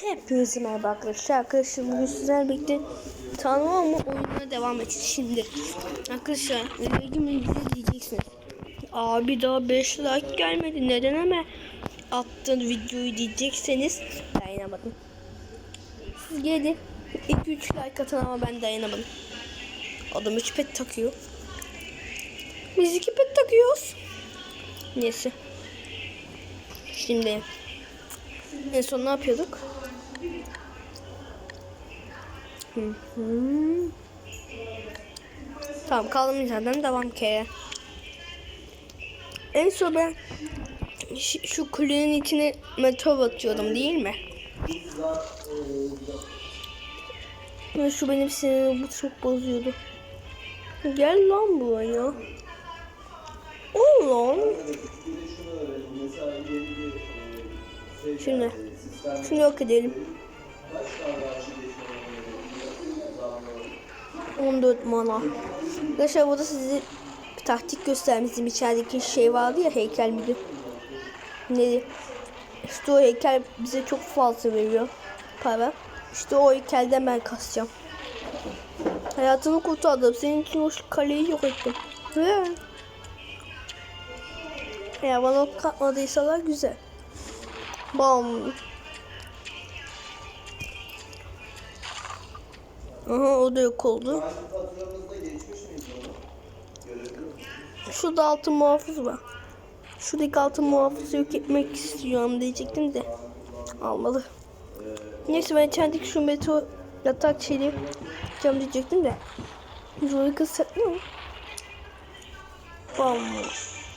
Hepinize merhaba arkadaşlar. Arkadaşlar bugün sizlerle birlikte tanımam mı oyununa devam edeceğiz şimdi. Arkadaşlar videomu bize diyeceksiniz. Abi daha 5 like gelmedi. Neden ama attığın videoyu diyecekseniz dayanamadım. Siz gelin 2-3 like atın ama ben dayanamadım. Adam 3 pet takıyor. Biz 2 pet takıyoruz. Neyse. Şimdi en son ne yapıyorduk? Hı hı. Tamam kaldığımız yerden devam ki. En son ben şu, kulenin içine meteor atıyordum değil mi? Ve şu benim sinirimi çok bozuyordu. Gel lan buraya. Oğlum. Şimdi. Şunu yok edelim. 14 mana. Arkadaşlar burada size bir taktik göstermiştim. İçerideki şey vardı ya heykel miydi? Neydi? İşte o heykel bize çok fazla veriyor para. İşte o heykelden ben kasacağım. Hayatımı kurtardım. Senin için o kaleyi yok ettim. Ve eğer bana katmadıysalar güzel. Bam. Aha o da yok oldu. Şurada altın muhafız var. Şuradaki altın muhafızı yok etmek istiyorum diyecektim de. Almadı. Neyse ben içerideki şu meteor yatak şeyi yapacağım diyecektim de. Zorlu kız satmıyor mu?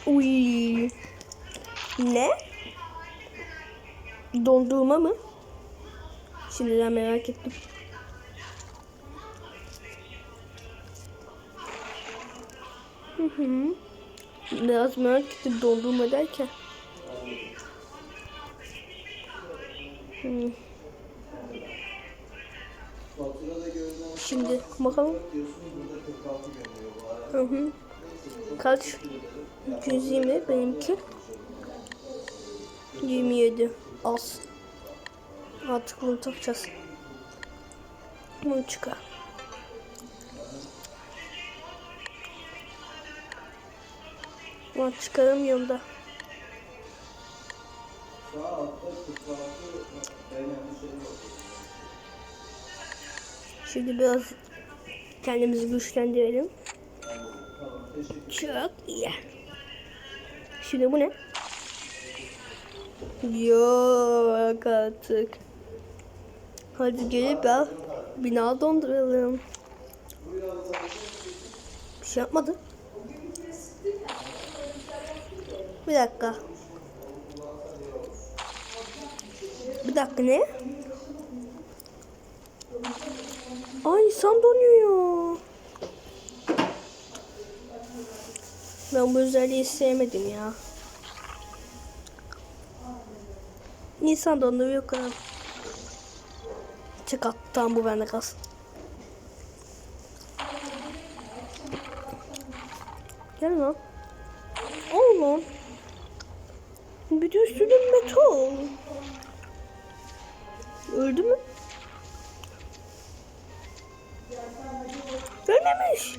Uy. Ne? Dondurma mı? Şimdiden merak ettim. Hı hı. Biraz merak ettim dondurma derken. Hı. Şimdi bakalım. Hı hı. Kaç? 220 benimki. 27 az. Artık bunu takacağız. Bunu çıkar. Bunu çıkaramıyorum da. Şimdi biraz kendimizi güçlendirelim. Çok iyi. Şimdi bu ne? Yok artık. Hadi gelip ya bina donduralım. Bir şey yapmadı. Bir dakika. Bir dakika ne? Ay insan donuyor. Ben bu özelliği sevmedim ya. Nisan donduruyor kadar. Çık attan bu bende kalsın. Gel lan. Oğlum. Bir de üstüne metal. Öldü mü? Ölmemiş.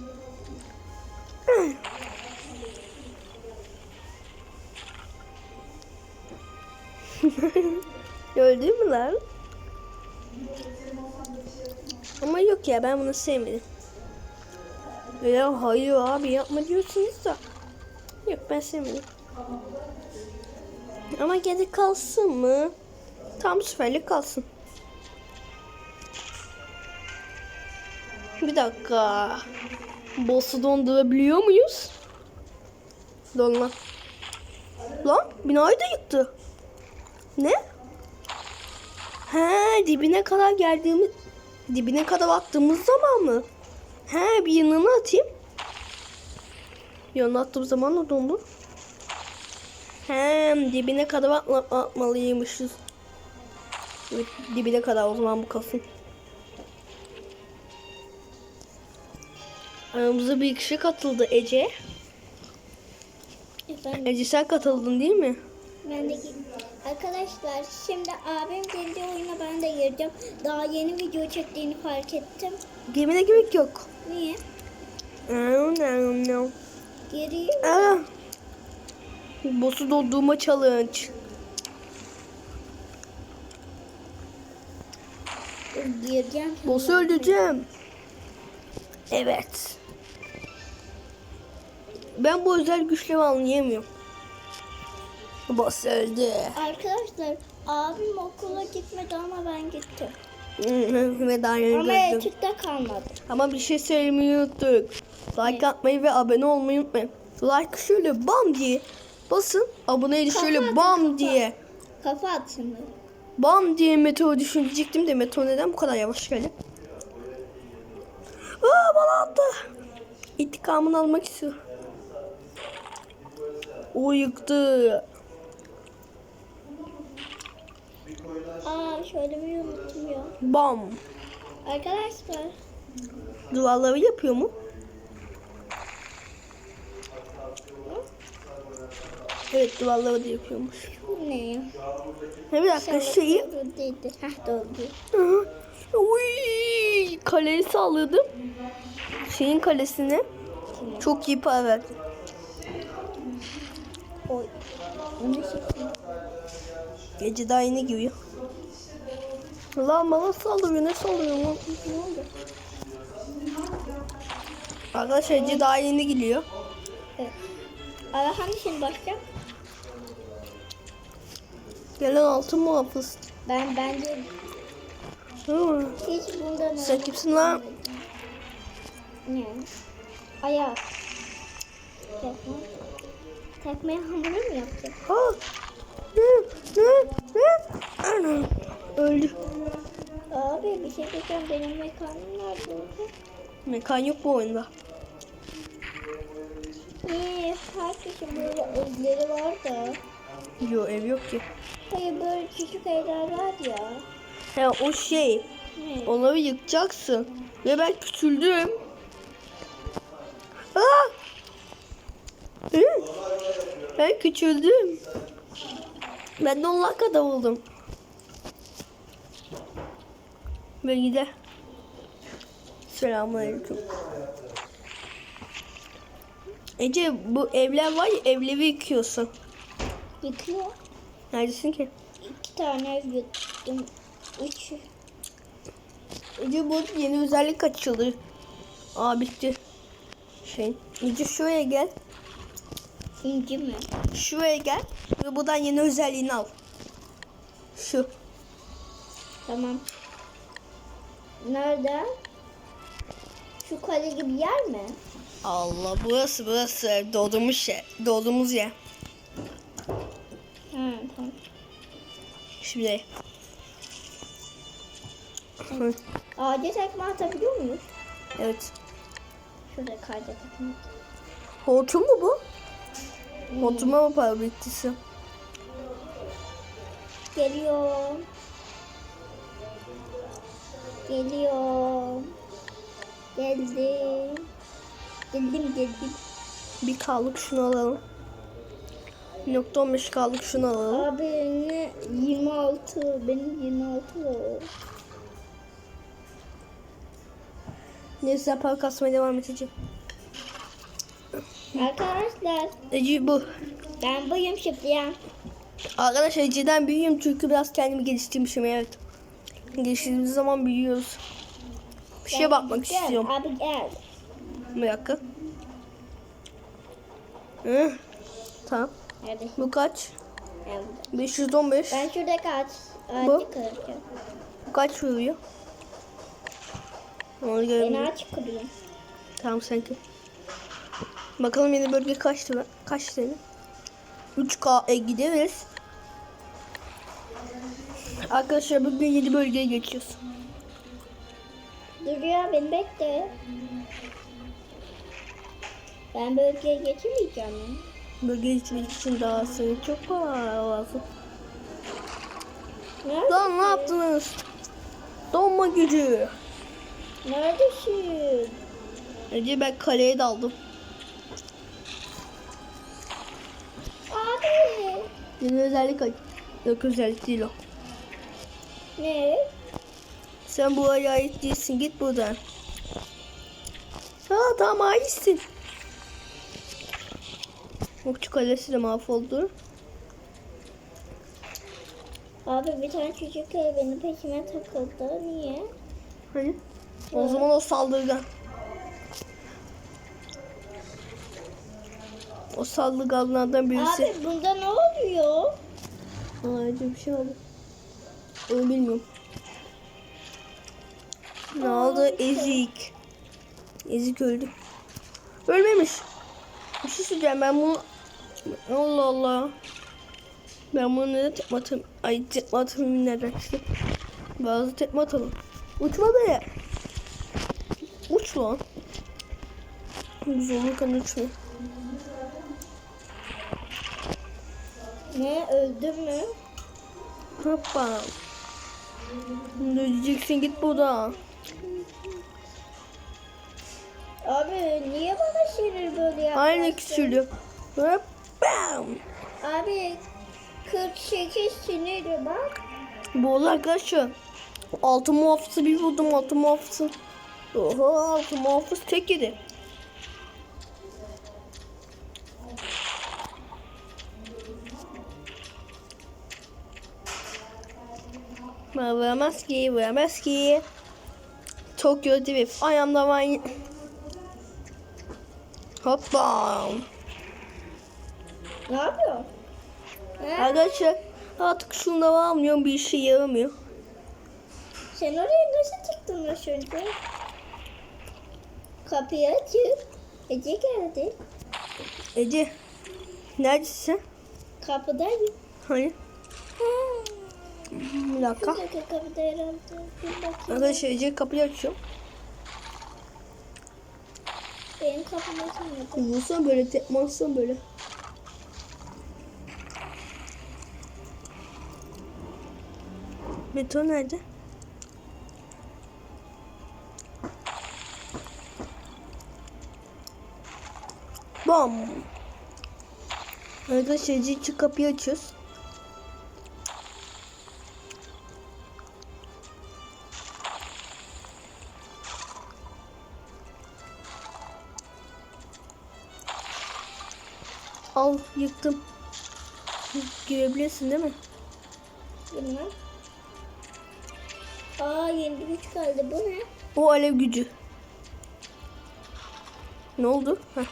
Öldü mü lan? Ama yok ya ben bunu sevmedim. Ya hayır abi yapma diyorsunuz da. Yok ben sevmedim. Ama geri kalsın mı? Tam süperlik kalsın. Bir dakika. Boss'u dondurabiliyor muyuz? Donma. Lan binayı da yıktı. Ne? He dibine kadar geldiğimiz dibine kadar attığımız zaman mı? He bir yanına atayım. Yanına attığım zaman da dondu. Hem dibine kadar atma, atmalıymışız. Evet, dibine kadar o zaman bu kalsın. Aramıza bir kişi katıldı Ece. Efendim, Ece sen katıldın değil mi? ben de girdim. Arkadaşlar şimdi abim girdi oyuna ben de gireceğim. Daha yeni video çektiğini fark ettim. Gemine gerek yok. Niye? No, no, no. Gireyim. Ah. Boss'u doldurma challenge. Gireceğim. Boss'u öldüreceğim. Evet. Ben bu özel güçleri anlayamıyorum. Boss öldü. Arkadaşlar abim okula gitmedi ama ben gittim. ve daha yeni Ama gördüm. etütte kalmadı. Ama bir şey söylemeyi unuttuk. Like atmayı ve abone olmayı unutmayın. Like şöyle bam diye basın. Aboneyi de şöyle bam kafa. diye. Kafa at şimdi. Bam diye meteor düşünecektim de meteor neden bu kadar yavaş geldi? Aa bana attı. İntikamını almak istiyor. O yıktı. Aa söylemeyi unuttum ya. Bam. Arkadaşlar Duvarları yapıyor mu? Evet duvarları da yapıyormuş. bu ne? Ne bir dakika şeyi. Heh. Hı. Uy, kaleyi sağladım. Şeyin kalesine çok iyi para verdim. Gece daha yeni giriyor. Lan bana saldırıyor ne saldırıyor lan? Arkadaşlar gece daha yeni geliyor. Evet. Ara hani şimdi başlayacak? Gelen altın muhafız. Ben bence Hı. hiç bundan Sen kimsin lan? Ne? Ayak. Tekme. Tekmeye hamuru mu yapacak? Ha. Ne? Ne? Ne? Ana. Öldü. Abi bir şey diyeceğim benim mekanım nerede? Mekan yok bu oyunda. Niye? Herkesin böyle evleri var da. Yok ev yok ki. Hayır böyle küçük evler var ya. Ya o şey. Ne? Onları yıkacaksın. Ve ben küçüldüm. Aa! Hı? Ben küçüldüm. Ben de onlar kadar oldum. Ve gide. Selamünaleyküm. Ece bu evler var ya evleri yıkıyorsun. Yıkıyor. Neredesin ki? İki tane yıktım. Üç. Ece bu yeni özellik açıldı. Aa bitti. Şey. Ece şuraya gel. İnci mi? Şuraya gel. Ve buradan yeni özelliğini al. Şu. Tamam. Nerede? Şu kale gibi yer mi? Allah burası burası. Doğduğumuz yer. Doğduğumuz yer. Şimdi. Hı, Ağaca tekme atabiliyor muyuz? evet. Şurada kayda tekme. Hortum mu bu? Hortuma mı para bittisi? Geliyor. Geliyor. Geldim. Geldim geldim. Bir kaldık şunu alalım. Nokta 15 kaldık şunu alalım. Abi ne 26 benim 26 o. Neyse para kasmaya devam edeceğim. Arkadaşlar Ece bu. ben buyum şimdi ya. Arkadaşlar Ece'den büyüğüm çünkü biraz kendimi geliştirmişim evet. Geliştirdiğimiz zaman büyüyoruz. Bir şeye bakmak Gel, istiyorum. Abi gel. Bir dakika. Hı. Tamam. Hadi. Bu kaç? Gel. 515. Ben şurada kaç Bu? Bu kaç vuruyor? Onu Ben görelim. ağaç kırıyorum. Tamam sanki. Bakalım yeni bölge kaçtı? Kaç tane? 3K'ye gideriz. Arkadaşlar bugün yeni bölgeye geçiyoruz. Dur ya beni bekle. Ben bölgeye geçemeyeceğim. ya. Bölgeye gitmek için daha sayı çok para lazım. Nerede? Lan ne yaptınız? Donma gücü. Neredesin? Önce ben kaleye daldım. Abi. Yeni özellik aç. Yok özellik değil o. Ne? Sen bu ait değilsin. Git buradan. Ha tamam aitsin. Okçu kalesi de mahvoldu. Abi bir tane çocuk benim peşime takıldı. Niye? Hani? O zaman o saldırgan. O saldırganlardan birisi. Abi bunda ne oluyor? Ayrıca bir şey oldu. Onu bilmiyorum. Ne oldu? Ezik. Ezik öldü. Ölmemiş. Bir şey söyleyeceğim ben bunu... Allah Allah. Ben bunu neden tekme atayım? Ay tekme nereden çıktı? Bazı tekme atalım. Uçma be. Uç lan. Zorlukla uçma. Ne öldü mü? Hoppa. Ne diyeceksin git buradan. Abi niye bana sinir böyle yapıyorsun? Aynı küçülüyor. Hop. Abi 48 sinir bak. Bu olay arkadaşlar. Altı muhafızı bir vurdum altı muhafızı. Oha altı muhafız tek yedi. Vuramaz ki, vuramaz ki. Tokyo Drift. Ayağımda var. Hoppa. Ne yapıyor? Ha? Arkadaşlar artık şunda varmıyorum bir işe yaramıyor. Sen oraya nasıl çıktın az önce? Kapıyı açıp Ece geldi. Ece neredesin sen? Kapıdayım. Hani? Ha. Bir dakika. Bir dakika kapıda herhalde. Bir. Arkadaşlar Ece kapıyı açıyor. Benim kapım açılmadı. Vursan böyle tekme böyle. Beton nerede? Bam. Arkadaşlar için kapıyı açıyoruz. Al yıktım. Girebilirsin değil mi? Bilmem. Aa yeni bir güç geldi. Bu ne? O alev gücü. Ne oldu? Heh.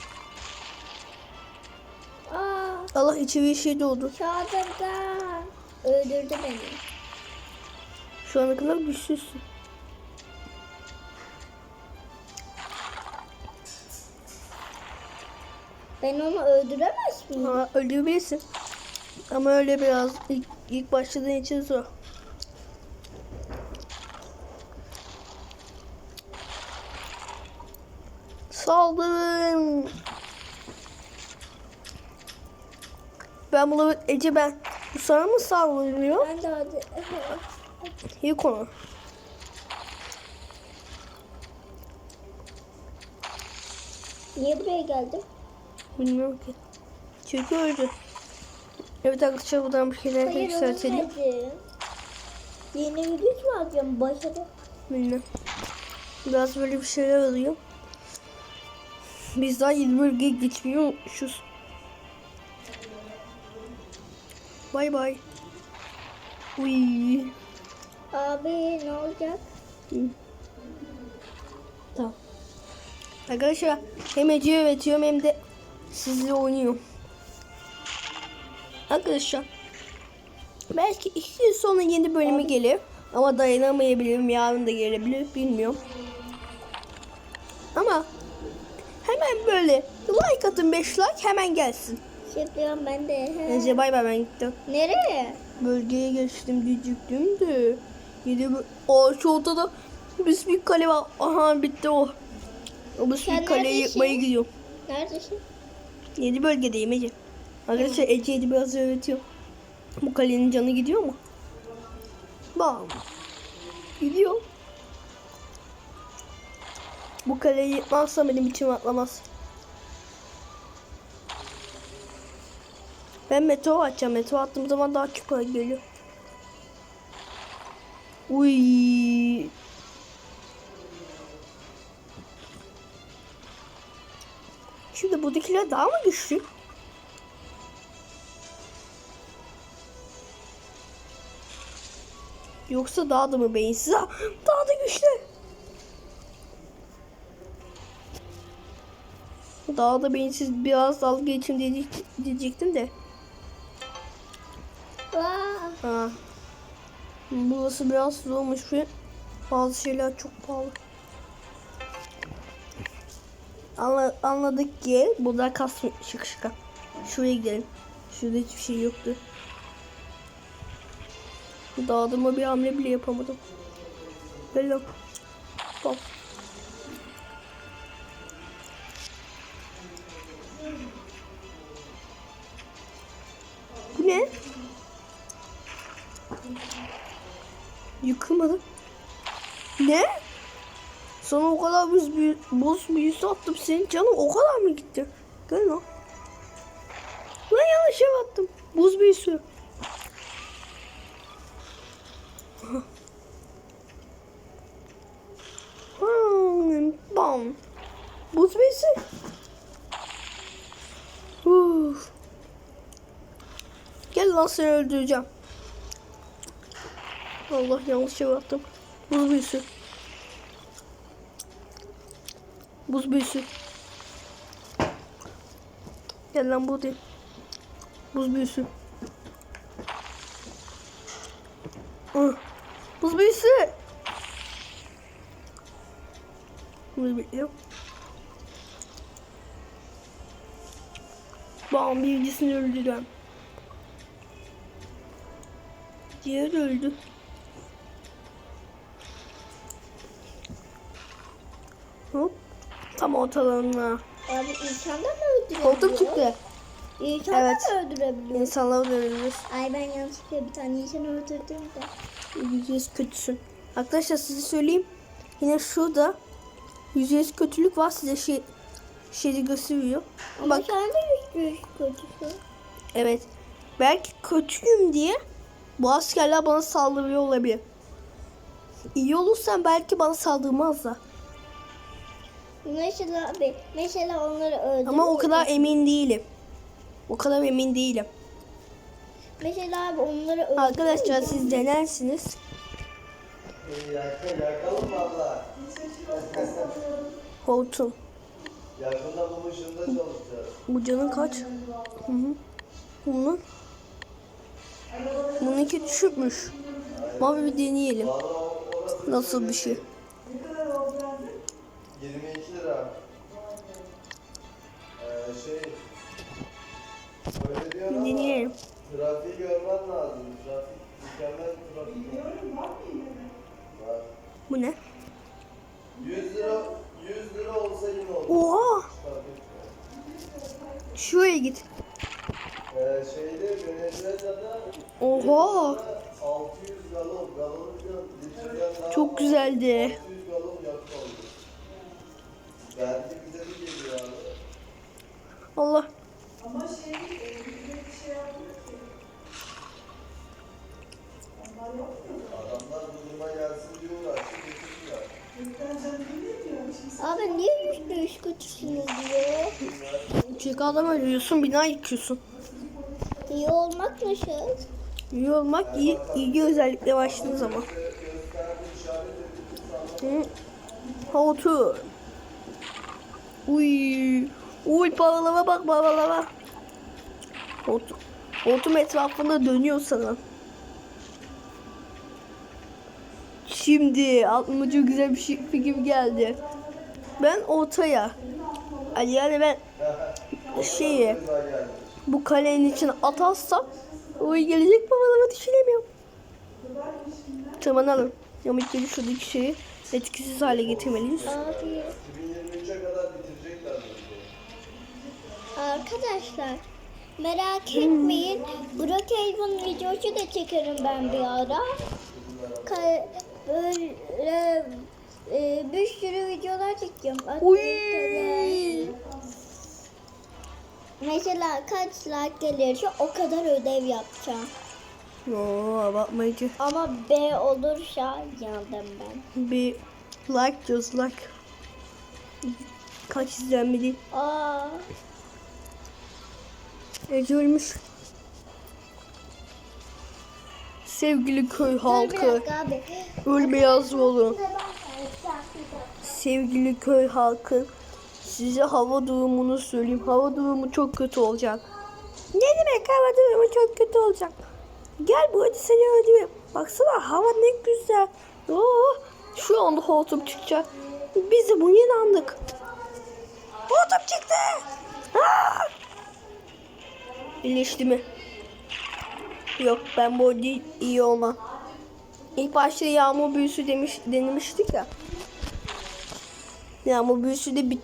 Aa Allah içeri şey doldu. çadırdan. Öldürdü beni. Şu ana kadar güçsüzsün. Ben onu öldüremez miyim? Ha, öldürebilirsin. Ama öyle biraz ilk, ilk başladığın için zor. Saldırın. Ben bunu Ece ben. Bu sana mı saldırıyor? Ben de hadi. Yık onu. Niye buraya geldim? Bilmiyorum ki. Çünkü öldü. Evet arkadaşlar buradan bir şeyler Hayır yükseltelim. Yeni bir güç mü alacağım? Başladı. Bilmem. Biraz böyle bir şeyler alıyor. Biz daha yeni bölgeye geçmiyormuşuz. Bay bay. Uy. Abi ne olacak? Tamam. Arkadaşlar hem Ece öğretiyorum hem de sizle oynuyorum. Arkadaşlar belki iki yıl sonra yeni bölümü gelir. Ama dayanamayabilirim. Yarın da gelebilir. Bilmiyorum. Ama hemen böyle like atın 5 like hemen gelsin. Şıplıyorum ben de. He. Bay bay ben gittim. Nereye? Bölgeye geçtim diyecektim de. Yedi Aa şu ortada biz bir kale var. Aha bitti o. O biz bir kaleyi yıkmaya gidiyor. Neredesin? Yedi bölgedeyim Ece. Arkadaşlar Ece'yi biraz öğretiyor. Bu kalenin canı gidiyor mu? Bam. Gidiyor. Bu kaleyi yıkmazsam benim içim atlamaz. Ben meteor atacağım. Meteor attığım zaman daha çok kolay geliyor. Uy. Şimdi buradakiler daha mı güçlü? Yoksa daha da mı beyinsiz? Ha, Daha da güçlü. Daha da beyinsiz biraz dalga geçim diyecek- diyecektim de. Vaa. Ha. Burası biraz zormuş ve bazı şeyler çok pahalı. Anla, anladık ki burada kasm şık şıka. Şuraya gidelim. Şurada hiçbir şey yoktu. Dağıdıma bir hamle bile yapamadım. Gel buz, büyü, buz büyüsü attım senin canım o kadar mı gitti? Gel lan. Lan yanlış yere attım. Buz büyüsü. Bam. Buz büyüsü. Uf. Gel lan seni öldüreceğim. Allah yanlış yere attım. Buz büyüsü. Buz büyüsü. Gel lan buradayım. Buz büyüsü. Ah, Buz büyüsü. Bunu bekliyorum. Bam birincisini öldürdüm. Diğeri de öldü. Hop. Tam ortalarına. Abi insanlar mı öldürebiliyor? Koltuk çıktı. İnsanlar Evet. mı öldürebiliyor? İnsanları dövüyoruz. Ay ben yanlışlıkla bir tane insan öldürdüm de. Yüzde kötüsün. Arkadaşlar size söyleyeyim. Yine şurada yüz kötülük var size şey şeyi gösteriyor. Ama Bak sen de yüz yüz kötüsün. evet. Belki kötüyüm diye bu askerler bana saldırıyor olabilir. İyi olursan belki bana saldırmazlar. Mesela abi, mesela onları öldürür. Ama o kadar emin değilim. O kadar emin değilim. Mesela abi onları öldürür. Arkadaşlar siz denersiniz. Yak- Yakalım valla. Hortum. Yakında bu ışığında çalışacağız. Bu canın kaç? Hı hı. Bunun. Bununki düşükmüş. Abi bir deneyelim. Nasıl bir şey? Şey... Öyle diyor Bir ama deneyelim. trafiği görmen lazım. Trafik mükemmel trafik. Var. Bu ne? 100 lira 100 lira olsa yine olur. Oha! Şuraya git. Ee, şeyde Venezuela'da Oha! 600 galon, galon Çok güzeldi. 600 galon yakıt aldı. Vergi bize de geliyor abi. Allah. Adamlar bu duruma gelsin diye uğraştı, getirdiler. Abi niye yüz yüz kötüsünüz diyor? Çünkü adam ölüyorsun bina yıkıyorsun. İyi olmak nasıl? İyi olmak iyi, iyi özellikle başladığı zaman. Hı. Otur. Uy. Uy paralara bak paralara. Otur. Otum etrafında dönüyor sana. Şimdi aklıma çok güzel bir şey fikir geldi. Ben ortaya. Yani ben şeyi bu kalenin içine atarsam o gelecek babalara düşünemiyorum. Tırmanalım. Ama ilk şuradaki şeyi etkisiz hale getirmeliyiz. Abi arkadaşlar merak etmeyin. Burak Elvan videosu da çekerim ben bir ara. Ka- böyle e, bir sürü videolar çekeceğim. Uy. Mesela kaç like gelirse o kadar ödev yapacağım. Oo abartmayıcı. Ama B olursa yandım ben. Bir like diyoruz like. Kaç izlenmedi? Aa, Ece ölmüş. Sevgili köy halkı. dakika abi. Ölme yazmalı. Sevgili köy halkı. Size hava durumunu söyleyeyim. Hava durumu çok kötü olacak. Ne demek hava durumu çok kötü olacak? Gel bu hadi seni öldüreyim. Baksana hava ne güzel. Oo, şu anda hortum çıkacak. Biz de bunu inandık. Hortum çıktı. Aa! İyileşti mi? Yok ben bu değil iyi olmam. İlk başta yağmur büyüsü demiş denemiştik ya. Yağmur büyüsü de bir,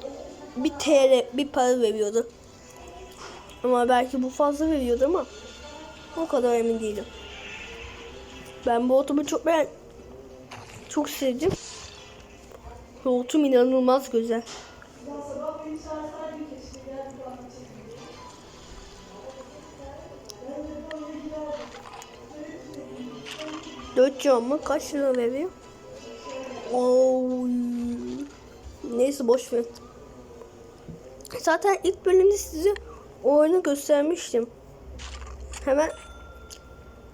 bir TL bir para veriyordu. Ama belki bu fazla veriyordu ama o kadar emin değilim. Ben bu otumu çok beğen çok sevdim. Bu otum inanılmaz güzel. Dört cam mı? Kaç lira veriyor? Oo. Neyse boş ver. Zaten ilk bölümde size oyunu göstermiştim. Hemen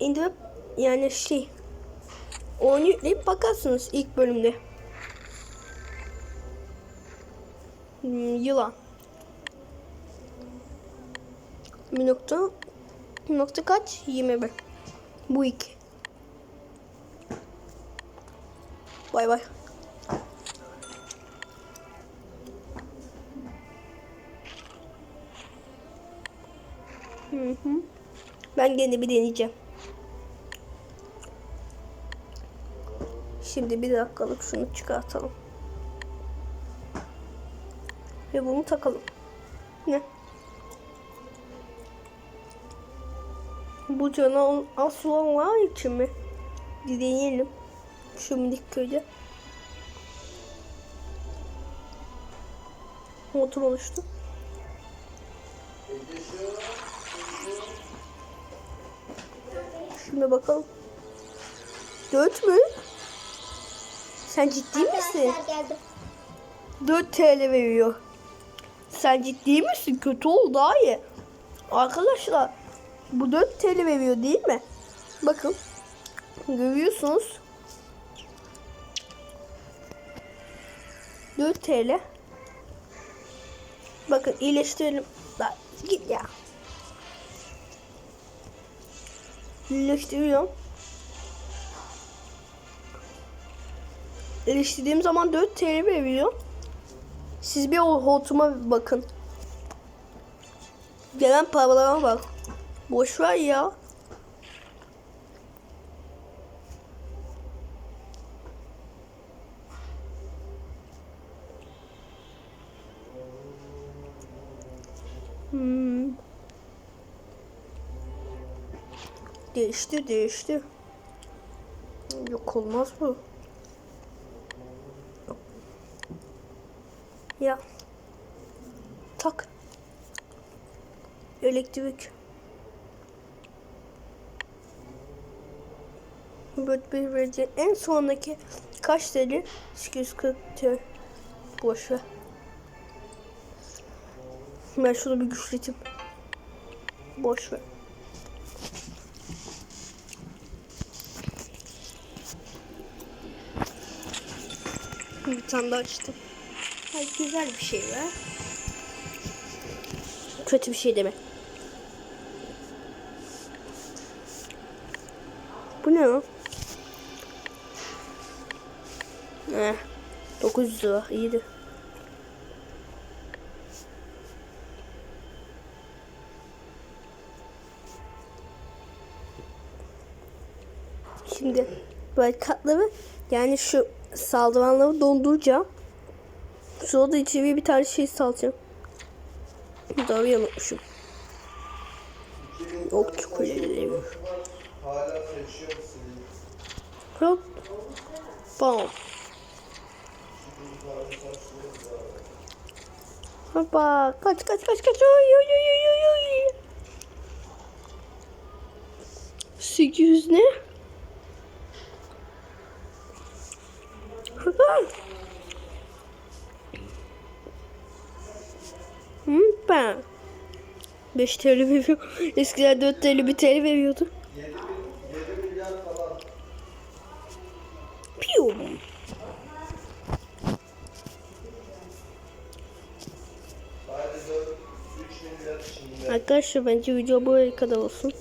indirip yani şey oyunu yükleyip bakarsınız ilk bölümde. Hmm, yılan. Bir nokta nokta kaç? 21. Bu iki. Bay bay. Hı hı. Ben gene bir deneyeceğim. Şimdi bir dakikalık şunu çıkartalım. Ve bunu takalım. Ne? Bu cana aslan var için mi? Deneyelim. Şu minik köyde. Motor oluştu. Şimdi bakalım. Dört mü? Sen ciddi misin? Geldim. 4 TL veriyor. Sen ciddi misin? Kötü oldu daha iyi. Arkadaşlar bu 4 TL veriyor değil mi? Bakın. Görüyorsunuz. 4 TL. Bakın iyileştirelim. Lan git ya. İyileştiriyorum. İyileştirdiğim zaman 4 TL veriyor. Siz bir hortuma bakın. Gelen paralara bak. Boş ver ya. Hmm. Değişti değişti. Yok olmaz bu. Ya. Tak. Elektrik. Böyle bir vereceğim. En sondaki kaç TL? 240 TL. Boş ver. Ben şunu bir güçleteyim. Boş Bir tane daha açtım. Ay güzel bir şey var. Kötü bir şey deme. Bu ne o? Eh, 900 lira iyiydi. Şimdi böyle katları yani şu saldıranları donduracağım. Sonra da içeriye bir tane şey salacağım. Doğru unutmuşum. Seçiyor musun? Hop. Bam. Hoppa. Kaç kaç kaç kaç. Oy oy oy oy oy. 800 ne? Ben 5 TL veriyor. Eskiden 4 TL 1 TL veriyordu. 7, 7 milyar falan. Piu. Sadece 4, 3 milyar içinde. Arkadaşlar bence video buraya kadar olsun.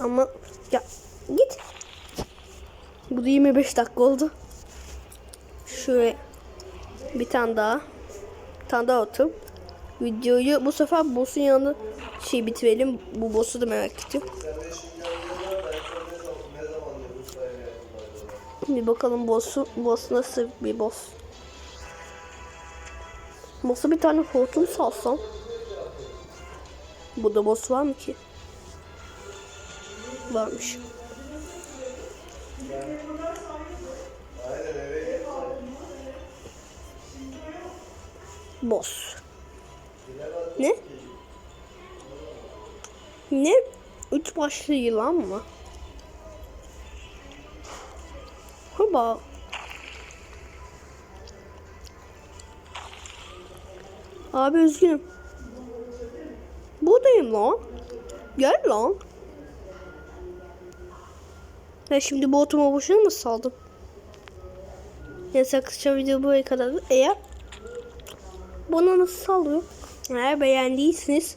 Ama ya git. Bu da 25 dakika oldu. Şuraya bir tane daha. Bir tane daha atım. Videoyu bu sefer boss'un yanında şey bitirelim. Bu boss'u da merak ettim. Sen 5 milyar diyorlar da en son ne zaman, ne zaman Yunus saymayı yaptılar acaba? Bir bakalım boss'u boss nasıl bir boss. Boss'a bir tane hortum salsam. Burada boss var mı ki? Varmış. Boss. Ne? Ne? Üç başlı yılan mı? Hoba. Abi üzgünüm. Buradayım lan. Gel lan. Ben şimdi bu otoma boşuna mı saldım? Neyse arkadaşlar video buraya kadar. Eğer bana nasıl sallıyor? Eğer beğendiyseniz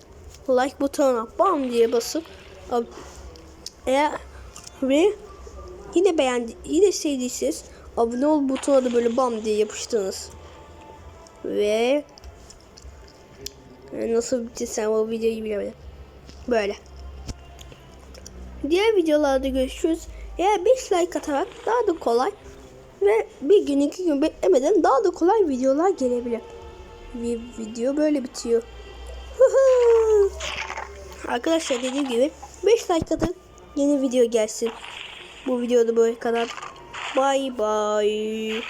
like butonuna bam diye basıp eğer ve yine beğendi yine sevdiyseniz abone ol butonuna da böyle bam diye yapıştınız. Ve e, nasıl bitirsem o videoyu bilemedim. Böyle. Diğer videolarda görüşürüz. Eğer 5 like atarak daha da kolay ve bir gün iki gün beklemeden daha da kolay videolar gelebilir. Bir video böyle bitiyor. Arkadaşlar dediğim gibi 5 like yeni video gelsin. Bu videoda böyle kadar. Bye bye.